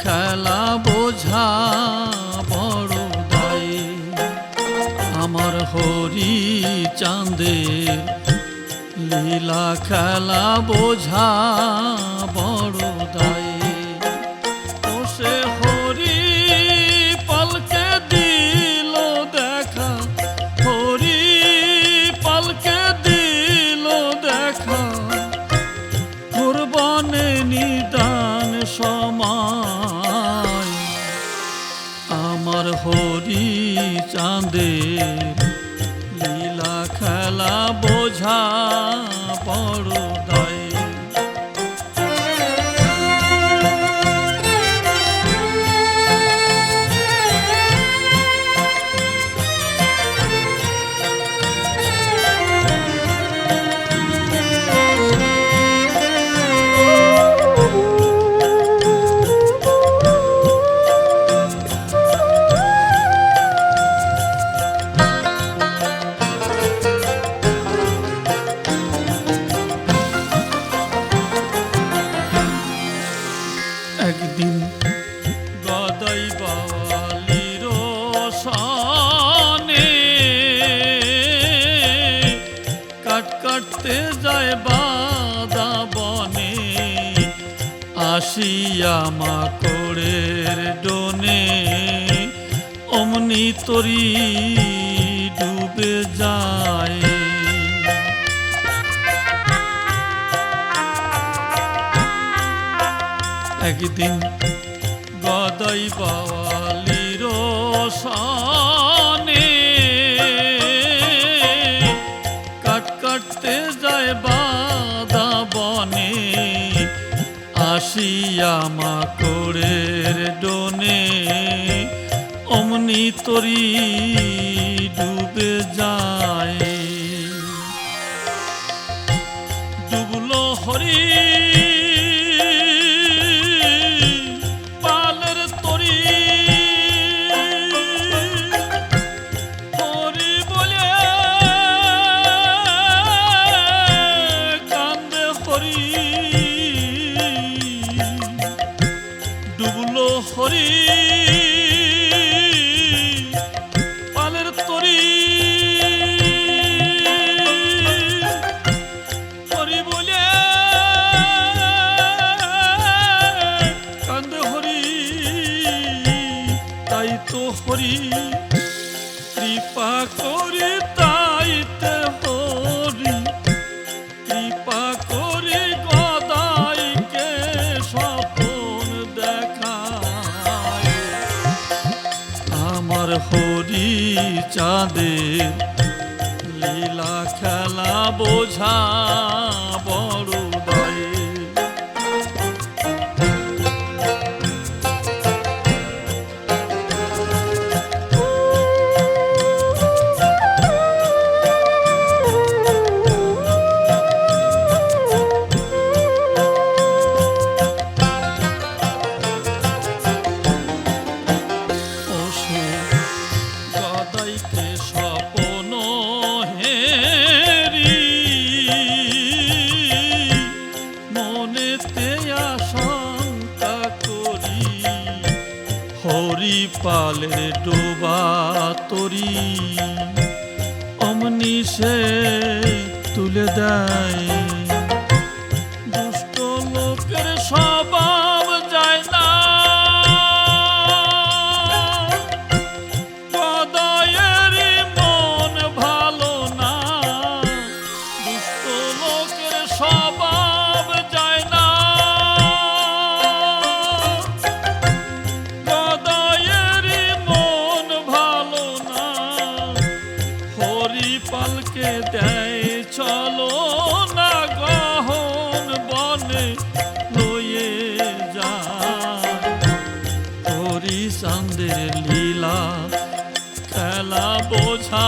খেলা বোঝা বড় দায়। আমার হরি চাঁদে লীলা খেলা বোঝা লীলা খেলা বোঝা কাটতে যায় বাদা বনে আসিয়া মাকড়ের ডোনে অমনি তরি ডুবে যায়। একদিন গদাই বাওয়ালির সনে কাট কাটতে যায় বাদা বনে, আসিয়া মা মাকড়ের ডোনে, অমনি তরি ডুবে যায়। চাঁদের লীলা খেলা বোঝা বড় পালে ডোবা তরি অমনি সে তুলে দেয় খেলা বোঝা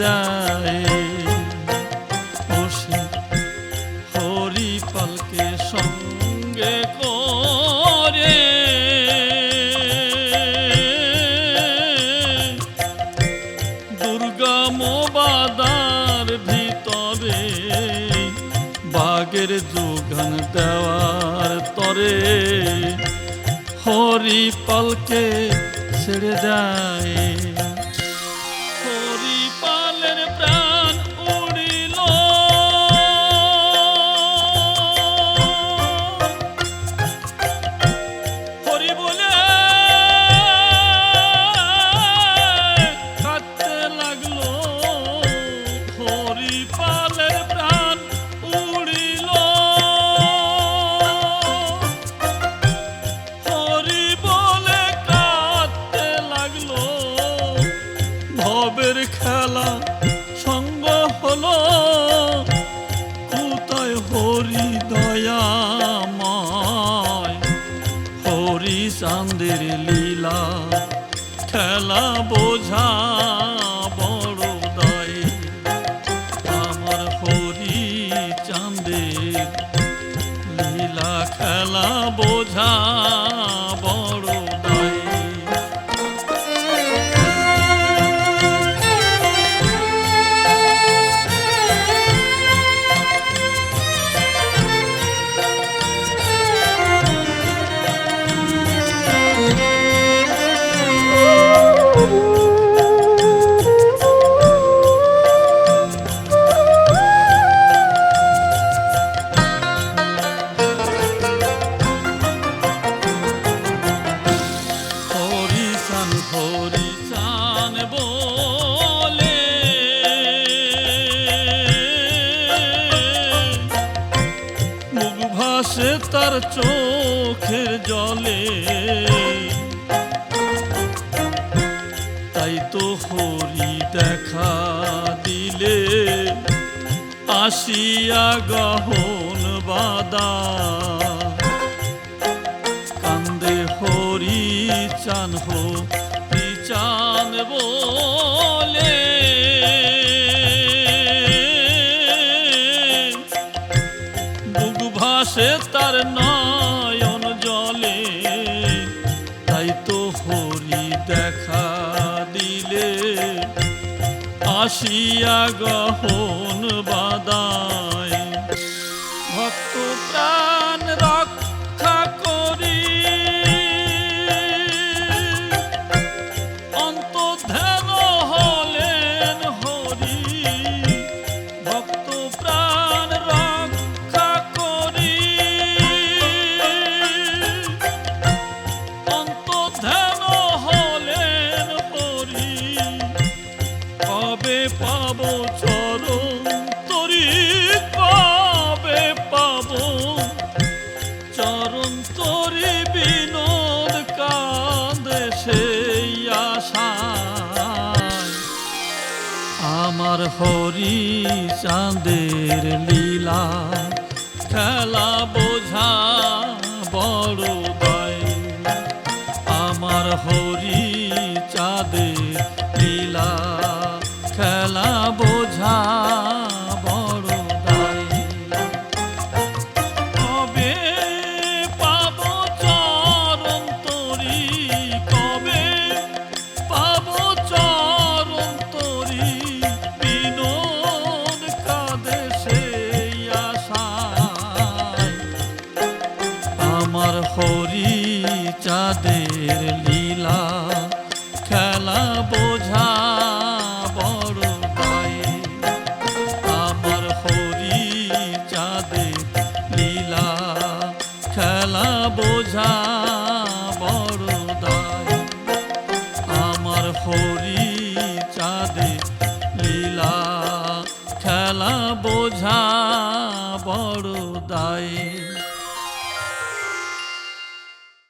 দেয় ও সে হরি পালকে সঙ্গে করে। দুর্গা মোবাদার ভিতরে বাগের যোগান দেওয়ার তরে হরি পালকে ছেড়ে যায়। খেলা সঙ্গ হলো। হরি হরি চাঁদের লীলা খেলা বোঝা বড় দায়। আমার হরি চাঁদের লীলা খেলা বোঝা বড় তার চোখের জলে। তাই তো হরি দেখা দিলে আসিয়া গহন বাদা কান্দে হরি চান হো চান বলে আসিয়া গহন বাদায়। আমার হরি চাঁদের লীলা। খেলা বোঝা বড় দয় আমার হরি চাঁদের হরি